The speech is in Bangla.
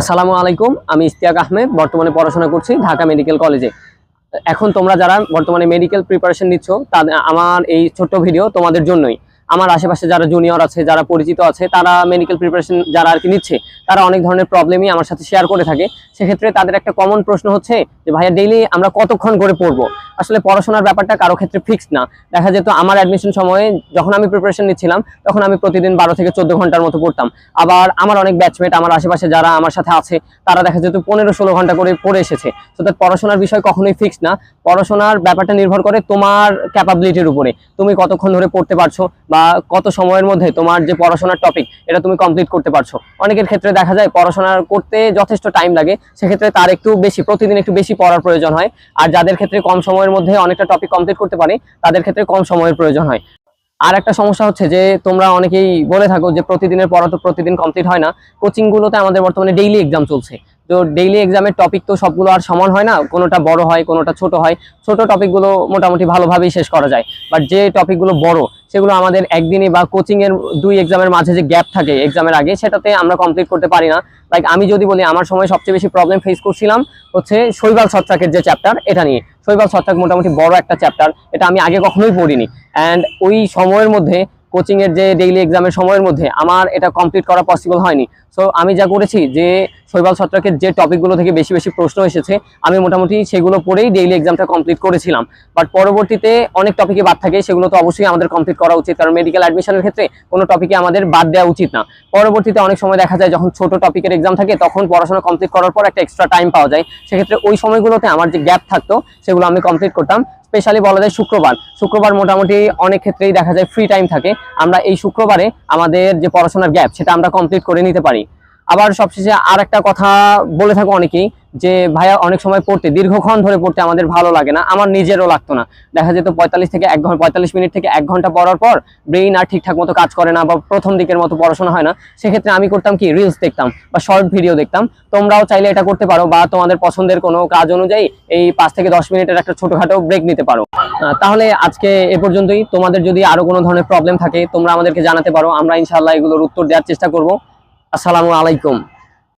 আসসালামু আলাইকুম, আমি ইস্তিয়াক আহমেদ, বর্তমানে পড়াশোনা করছি ঢাকা মেডিকেল কলেজে। এখন তোমরা যারা বর্তমানে মেডিকেল প্রিপারেশন নিচ্ছ, তাদের আমার এই ছোট্ট ভিডিও তোমাদের জন্যই। আমার আশেপাশে যারা জুনিয়র আছে, যারা পরিচিত আছে, তারা মেডিকেল প্রিপারেশন যারা আর কি নিচ্ছে, তারা অনেক ধরনের প্রবলেমই আমার সাথে শেয়ার করে থাকে। সেক্ষেত্রে তাদের একটা কমন প্রশ্ন হচ্ছে যে, ভাইয়া ডেইলি আমরা কতক্ষণ করে পড়ব? আসলে পড়াশোনার ব্যাপারটা কারও ক্ষেত্রে ফিক্সড না। দেখা যেত আমার অ্যাডমিশন সময়ে যখন আমি প্রিপারেশন নিচ্ছিলাম, তখন আমি প্রতিদিন বারো থেকে চোদ্দ ঘণ্টার মতো পড়তাম। আবার আমার অনেক ব্যাচমেট আমার আশেপাশে যারা আমার সাথে আছে, তারা দেখা যেত পনেরো ষোলো ঘণ্টা করে পড়ে এসেছে। তো তার পড়াশোনার বিষয় কখনোই ফিক্সড না। পড়াশোনার ব্যাপারটা নির্ভর করে তোমার ক্যাপাবিলিটির উপরে। তুমি কতক্ষণ ধরে পড়তে পারছ বা কত সময়ের মধ্যে তোমার যে পড়াশোনার টপিক এটা তুমি কমপ্লিট করতে পারছ। অনেকের ক্ষেত্রে দেখা যায় পড়াশোনা করতে যথেষ্ট টাইম লাগে, সেক্ষেত্রে তার একটু বেশি, প্রতিদিন একটু বেশি পড়ার প্রয়োজন হয়। আর যাদের ক্ষেত্রে কম সময়ের মধ্যে অনেকটা টপিক কমপ্লিট করতে পারে, তাদের ক্ষেত্রে কম সময়ের প্রয়োজন হয়। আর একটা সমস্যা হচ্ছে যে, তোমরা অনেকেই বলে থাকো যে, প্রতিদিনের পড়া তো প্রতিদিন কমপ্লিট হয় না। কোচিং গুলোতে আমাদের বর্তমানে ডেইলি এক্সাম চলছে। তো ডেইলি এক্সামের টপিক তো সবগুলো আর সমান হয় না, কোনোটা বড় হয়, কোনোটা ছোট হয়। ছোট টপিকগুলো মোটামুটি ভালোভাবেই শেষ করা যায়। বাট যে টপিকগুলো বড়, সেগুলো আমাদের একদিনে বা কোচিংয়ের দুই এক্সামের মাঝে যে গ্যাপ থাকে এক্সামের আগে, সেটাতে আমরা কমপ্লিট করতে পারি না। লাইক আমি যদি বলি, আমার সময় সবচেয়ে বেশি প্রবলেম ফেস করছিলাম হচ্ছে শৈবাল ছত্রাকের যে চ্যাপ্টার এটা নিয়ে। শৈবাল ছত্রাক মোটামুটি বড় একটা চ্যাপ্টার এটা আমি আগে কখনোই পড়িনি। অ্যান্ড ওই সময়ের মধ্যে কোচিং এর যে ডেইলি এক্সামের সময়ের মধ্যে আমার এটা কমপ্লিট করা পসিবল হয়নি। সো আমি যা করেছি যে শৈবাল ছত্রাকের যে টপিকগুলো থেকে বেশি বেশি প্রশ্ন এসেছে, আমি মোটামুটি সেগুলো পড়েই ডেইলি এক্সামটা কমপ্লিট করেছিলাম। বাট পরবর্তীতে অনেক টপিকে বাদ থাকে, সেগুলো তো অবশ্যই আমাদের কমপ্লিট করা উচিত, কারণ মেডিকেল অ্যাডমিশনের ক্ষেত্রে কোনো টপিকে আমাদের বাদ দেওয়া উচিত না। পরবর্তীতে অনেক সময় দেখা যায়, যখন ছোট টপিকের এক্সাম থাকে, তখন পড়াশোনা কমপ্লিট করার পর একটা এক্সট্রা টাইম পাওয়া যায়। সেক্ষেত্রে ওই সময়গুলোতে আমার যে গ্যাপ থাকতো, সেগুলো আমি কমপ্লিট করতাম। স্পেশালি বলা যায় শুক্রবার। শুক্রবার মোটামুটি অনেক ক্ষেত্রেই দেখা যায় ফ্রি টাইম থাকে। আমরা এই শুক্রবারে আমাদের যে পড়াশোনার গ্যাপ সেটা আমরা কমপ্লিট করে নিতে পারি। আবার সবশেষে আর একটা কথা বলে থাকো অনেকেই যে ভাইয়া অনেক সময় পড়তে, দীর্ঘক্ষণ ধরে পড়তে আমাদের ভালো লাগে না, আমার নিজেরও লাগতো না। দেখা যেত পঁয়তাল্লিশ থেকে এক ঘণ্টা পঁয়তাল্লিশ মিনিট থেকে এক ঘণ্টা পড়ার পর ব্রেইন আর ঠিকঠাক মতো কাজ করে না বা প্রথম দিকের মতো পড়াশোনা হয় না। সেক্ষেত্রে আমি করতাম কি রিলস দেখতাম বা শর্ট ভিডিও দেখতাম। তোমরাও চাইলে এটা করতে পারো বা তোমাদের পছন্দের কোনো কাজ অনুযায়ী এই পাঁচ থেকে দশ মিনিটের একটা ছোটখাটো ব্রেক নিতে পারো। তাহলে আজকে এ পর্যন্তই। তোমাদের যদি আরও কোনো ধরনের প্রবলেম থাকে, তোমরা আমাদেরকে জানাতে পারো। আমরা ইনশাল্লাহ এগুলোর উত্তর দেওয়ার চেষ্টা করব। আসসালামু আলাইকুম।